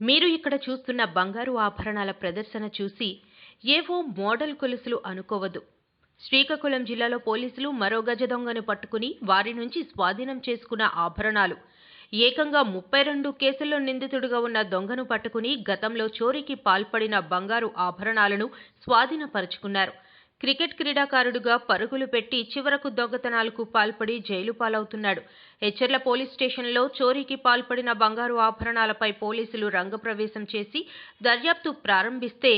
మీరు ఇక్కడ చూస్తున్న బంగారు ఆభరణాల ప్రదర్శన చూసి ఏవో మోడల్ కొలుసులు అనుకోవద్దు. శ్రీకాకుళం జిల్లాలో పోలీసులు మరో గజ దొంగను పట్టుకుని వారి నుంచి స్వాధీనం చేసుకున్న ఆభరణాలు. ఏకంగా ముప్పై రెండు కేసుల్లో నిందితుడిగా ఉన్న దొంగను పట్టుకుని గతంలో చోరీకి పాల్పడిన బంగారు ఆభరణాలను స్వాధీనపరుచుకున్నారు. క్రికెట్ క్రీడాకారుడుగా పరుగులు పెట్టి చివరకు దొంగతనాలకు పాల్పడి జైలు పాలవుతున్నాడు. హెచ్చర్ల పోలీస్ స్టేషన్లో చోరీకి పాల్పడిన బంగారు ఆభరణాలపై పోలీసులు రంగప్రవేశం చేసి దర్యాప్తు ప్రారంభిస్తే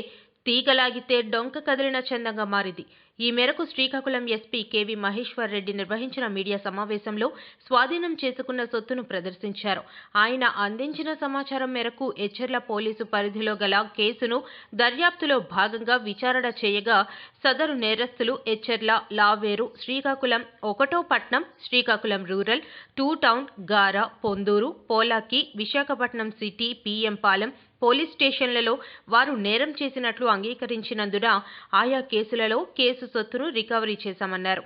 తీగలాగితే డొంక కదిలిన చందంగా మారింది. ఈ మేరకు శ్రీకాకుళం ఎస్పీ కెవి మహేశ్వర్ రెడ్డి నిర్వహించిన మీడియా సమావేశంలో స్వాధీనం చేసుకున్న సొత్తును ప్రదర్శించారు. ఆయన అందించిన సమాచారం మేరకు ఎచ్చెర్ల పోలీసు పరిధిలో గల కేసును దర్యాప్తులో భాగంగా విచారణ చేయగా సదరు నేరస్తులు ఎచ్చెర్ల లావేరు శ్రీకాకుళం ఒకటో పట్నం Srikakulam rural two town Gara Ponduru Polaki Visakhapatnam city PM Palem police స్టేషన్లలో వారు నేరం చేసినట్లు అంగీకరించినందున ఆయా కేసులలో కేసు సొత్తును రికవరీ చేశామన్నారు.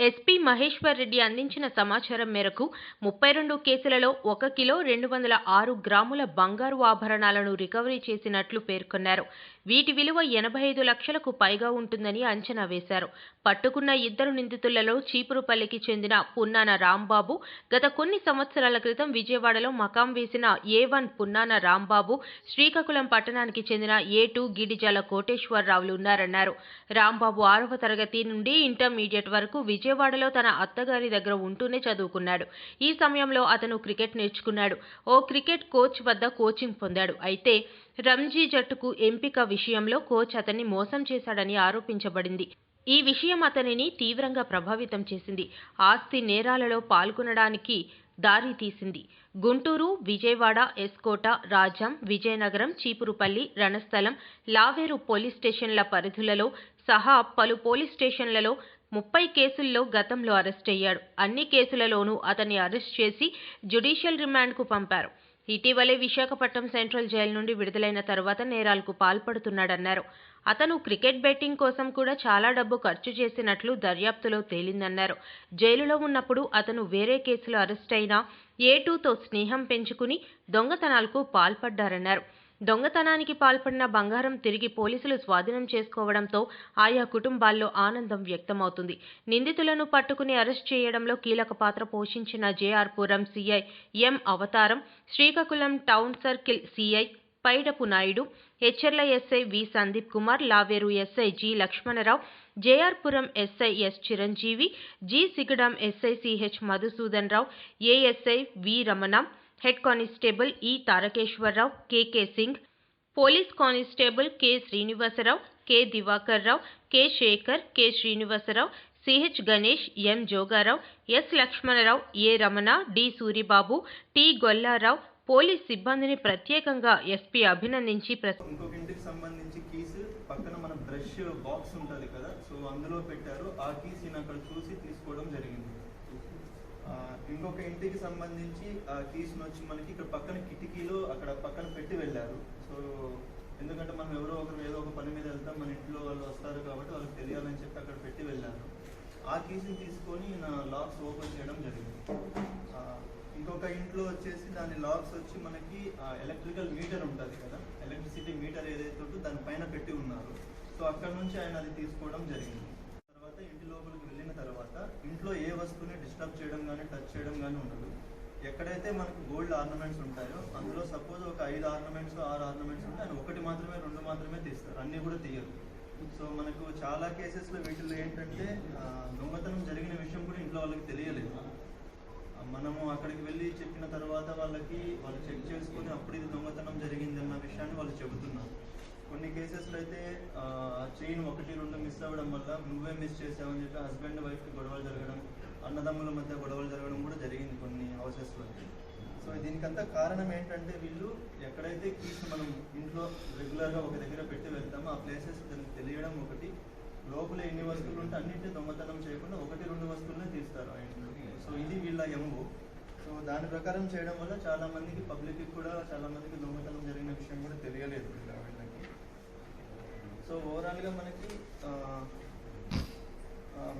ఎస్పీ మహేశ్వర్ రెడ్డి అందించిన సమాచారం మేరకు ముప్పై రెండు కేసులలో ఒక కిలో రెండు వందల ఆరు గ్రాముల బంగారు ఆభరణాలను రికవరీ చేసినట్లు పేర్కొన్నారు. వీటి విలువ ఎనభై ఐదు లక్షలకు పైగా ఉంటుందని అంచనా వేశారు. పట్టుకున్న ఇద్దరు నిందితులలో చీపురుపల్లికి చెందిన పున్నాన రాంబాబు గత కొన్ని సంవత్సరాల క్రితం విజయవాడలో మకాం వేసిన ఏ వన్ పున్నాన రాంబాబు శ్రీకాకుళం పట్టణానికి చెందిన ఏ టూ గిడిజాల కోటేశ్వరరావులు ఉన్నారన్నారు. రాంబాబు ఆరవ తరగతి నుండి ఇంటర్మీడియట్ వరకు విజయవాడలో తన అత్తగారి దగ్గర ఉంటూనే చదువుకున్నాడు. ఈ సమయంలో అతను క్రికెట్ నేర్చుకున్నాడు. ఓ క్రికెట్ కోచ్ వద్ద కోచింగ్ పొందాడు. అయితే రంజీ జట్టుకు ఎంపిక విషయంలో కోచ్ అతన్ని మోసం చేశాడని ఆరోపించబడింది. ఈ విషయం అతనిని తీవ్రంగా ప్రభావితం చేసింది. ఆస్తి నేరాలలో పాల్గొనడానికి దారి తీసింది. గుంటూరు విజయవాడ ఎస్కోట రాజాం విజయనగరం చీపురుపల్లి రణస్థలం లావేరు పోలీస్ స్టేషన్ల పరిధులలో సహా పలు పోలీస్ స్టేషన్లలో ముప్పై కేసుల్లో గతంలో అరెస్ట్ అయ్యాడు. అన్ని కేసులలోనూ అతన్ని అరెస్ట్ చేసి జ్యుడిషియల్ రిమాండ్కు పంపారు. ఇటీవలే విశాఖపట్నం సెంట్రల్ జైలు నుండి విడుదలైన తర్వాత నేరాలకు పాల్పడుతున్నాడన్నారు. అతను క్రికెట్ బెట్టింగ్ కోసం కూడా చాలా డబ్బు ఖర్చు చేసినట్లు దర్యాప్తులో తేలిందన్నారు. జైలులో ఉన్నప్పుడు అతను వేరే కేసులో అరెస్ట్ అయిన ఏ టూతో స్నేహం పెంచుకుని దొంగతనాలకు పాల్పడ్డారన్నారు. దొంగతనానికి పాల్పడిన బంగారం తిరిగి పోలీసులు స్వాధీనం చేసుకోవడంతో ఆయా కుటుంబాల్లో ఆనందం వ్యక్తమవుతుంది. నిందితులను పట్టుకుని అరెస్ట్ చేయడంలో కీలక పాత్ర పోషించిన JR Puram CI M Avataram Srikakulam town circle CI Paidapu Naidu హెచ్ఎర్ల SI V Sandeep Kumar Laveru SI G Lakshmanarao JR Puram SI S Chiranjeevi G Sigadam SI CH Madhusudan Rao ASI V Ramana head constable E Tarakeswararao KK Singh police constable K Srinivasarao K Divakar Rao K Shekar K Srinivasarao CH Ganesh M Jogarao S Lakshmanarao A Ramana D Suribabu T Gollarao police సిబ్బందిని ప్రత్యేకంగా SP అభినందించి ఇంకొక ఇంటికి సంబంధించి keys పక్కన మన brush box ఉంటుంది కదా సో అందులో పెట్టారు. ఆ కీస్ ఈయన అక్కడ చూసి తీసుకోవడం జరిగింది. ఇంకొక ఇంటికి సంబంధించి ఆ కీస్ వచ్చి మనకి ఇక్కడ పక్కన కిటికీలో అక్కడ పక్కన పెట్టి వెళ్ళారు. సో ఎందుకంటే మనం ఎవరో ఒకరు ఏదో ఒక పని మీద వెళ్తాం మన ఇంట్లో వాళ్ళు వస్తారు కాబట్టి వాళ్ళకి తెలియాలని చెప్పి అక్కడ పెట్టి వెళ్ళారు. ఆ కీస్ని తీసుకొని నా లాక్స్ ఓపెన్ చేయడం జరిగింది. ఇంకొక ఇంట్లో వచ్చేసి దాని లాక్స్ వచ్చి మనకి ఎలక్ట్రికల్ మీటర్ ఉంటుంది కదా ఎలక్ట్రిసిటీ మీటర్ ఏదైతే ఉంటుందో దాని పైన పెట్టి ఉన్నారు. సో అక్కడ నుంచి ఆయన అది తీసుకోవడం జరిగింది తర్వాత ఇంటి లోపలికి వెళ్ళిన తర్వాత ఇంట్లో ఏ వస్తువుని డిస్టర్బ్ చేయడం కానీ టచ్ చేయడం కానీ ఉండదు. ఎక్కడైతే మనకు గోల్డ్ ఆర్నమెంట్స్ ఉంటాయో అందులో సపోజ్ ఒక ఐదు ఆర్నమెంట్స్ ఆరు ఆర్నమెంట్స్ ఉంటే ఒకటి మాత్రమే రెండు మాత్రమే తీస్తారు. అన్నీ కూడా తీయరు. సో మనకు చాలా కేసెస్లో వీటిలో ఏంటంటే దొంగతనం జరిగిన విషయం కూడా ఇంట్లో వాళ్ళకి తెలియలేదు. మనము అక్కడికి వెళ్ళి చెప్పిన తర్వాత వాళ్ళకి వాళ్ళు చెక్ చేసుకుని అప్పుడు ఇది దొంగతనం జరిగింది అన్న విషయాన్ని వాళ్ళు చెబుతున్నారు. కొన్ని కేసెస్లో అయితే చైన్ ఒకటి రెండు మిస్ అవ్వడం వల్ల నువ్వే మిస్ చేసావని చెప్పి హస్బెండ్ వైఫ్కి గొడవలు జరగడం అన్నదమ్ముల మధ్య గొడవలు జరగడం కూడా జరిగింది కొన్ని హౌసెస్లో సో దీనికంతా కారణం ఏంటంటే వీళ్ళు ఎక్కడైతే కీస్ మనం ఇంట్లో రెగ్యులర్గా ఒక దగ్గర పెట్టి వెళ్తామో ఆ ప్లేసెస్ దానికి తెలియడం ఒకటి. లోపల ఎన్ని వస్తువులు ఉంటే అన్నింటినీ దొంగతనం చేయకుండా ఒకటి రెండు వస్తువులనే తీస్తారు ఆ ఇంట్లో. సో ఇది వీళ్ళ ఎంబు సో దాని ప్రకారం చేయడం వల్ల చాలా మందికి పబ్లిక్కి కూడా చాలా మందికి దొంగతనం జరిగిన విషయం కూడా తెలియలేదు వీళ్ళకి. సో ఓవరాల్గా మనకి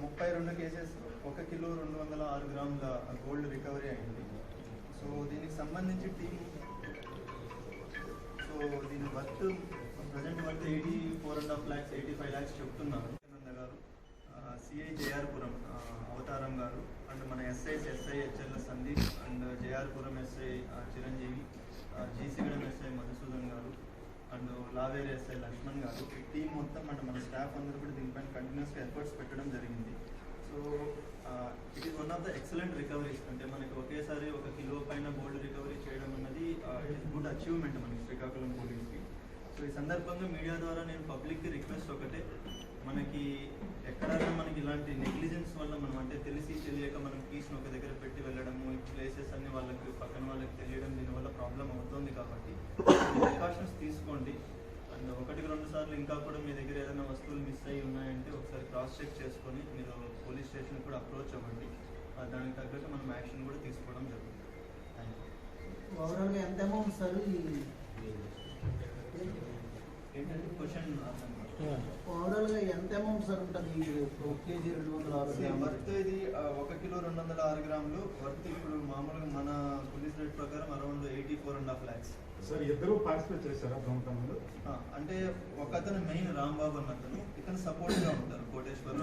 ముప్పై రెండు కేసెస్ ఒక కిలో రెండు వందల ఆరు గ్రాముల గోల్డ్ రికవరీ అయింది. సో దీనికి సంబంధించి టీం దీని worth present worth eighty four and half lakhs eighty five lakhs చెప్తున్నారు నంద గారు సిఐ జేఆర్పురం అవతారం గారు అండ్ మన SIs SI HL Sandeep and JR Puram SI Chiranjeevi G Sigadam SI Madhusudan garu and Laveru SI Laxman గారు. ఈ team మొత్తం and మన staff అందరూ కూడా దీనిపైన కంటిన్యూస్గా ఎఫర్ట్స్ పెట్టడం జరిగింది. So it is one of the excellent recoveries అంటే మనకి ఒకేసారి ఒక కిలో పైన గోల్డ్ రికవరీ చేయడం అన్నది ఇట్ ఈస్ గుడ్ అచీవ్మెంట్ మనకి శ్రీకాకుళం పోలీస్కి సో ఈ సందర్భంగా మీడియా ద్వారా నేను పబ్లిక్కి రిక్వెస్ట్ ఒకటే. మనకి మనకి ఇలాంటి నెగ్లిజెన్స్ వల్ల మనం అంటే తెలిసి తెలియక మనం కీస్ని ఒక దగ్గర పెట్టి వెళ్ళడము ఈ ప్లేసెస్ అన్ని వాళ్ళకి పక్కన వాళ్ళకి తెలియడం దీనివల్ల ప్రాబ్లం అవుతుంది కాబట్టి ప్రికాషన్స్ తీసుకోండి. అండ్ ఒకటికి రెండు సార్లు ఇంకా కూడా మీ దగ్గర ఏదైనా వస్తువులు మిస్ అయ్యి ఉన్నాయంటే ఒకసారి క్రాస్ చెక్ చేసుకొని మీరు పోలీస్ స్టేషన్ కూడా అప్రోచ్ అవ్వండి. ఆ, దానికి తగ్గట్టు మనం యాక్షన్ కూడా తీసుకోవడం జరుగుతుంది. థ్యాంక్ యూ ఓవరాల్గా ఎంత అమౌంట్ సార్ ఈ ఏంటంటే క్వశ్చన్. ఓవరాల్గా ఎంత అమౌంట్ సార్ ఉంటుంది కేజీ రెండు వందల ఆరు? వర్త్ ఇది ఒక కిలో రెండు వందల ఆరు గ్రాములు. వర్త్ ఇప్పుడు మామూలుగా మన పోలీస్ రేట్ ప్రకారం around eighty four and half lakhs sir ఇద్దరు పార్టిసిపేట్ చేశారా దొంగతనంలో అంటే ఒక అతను మెయిన్ రాంబాబు అన్న అతను. ఇతను సపోర్ట్గా ఉంటారు కోటేశ్వర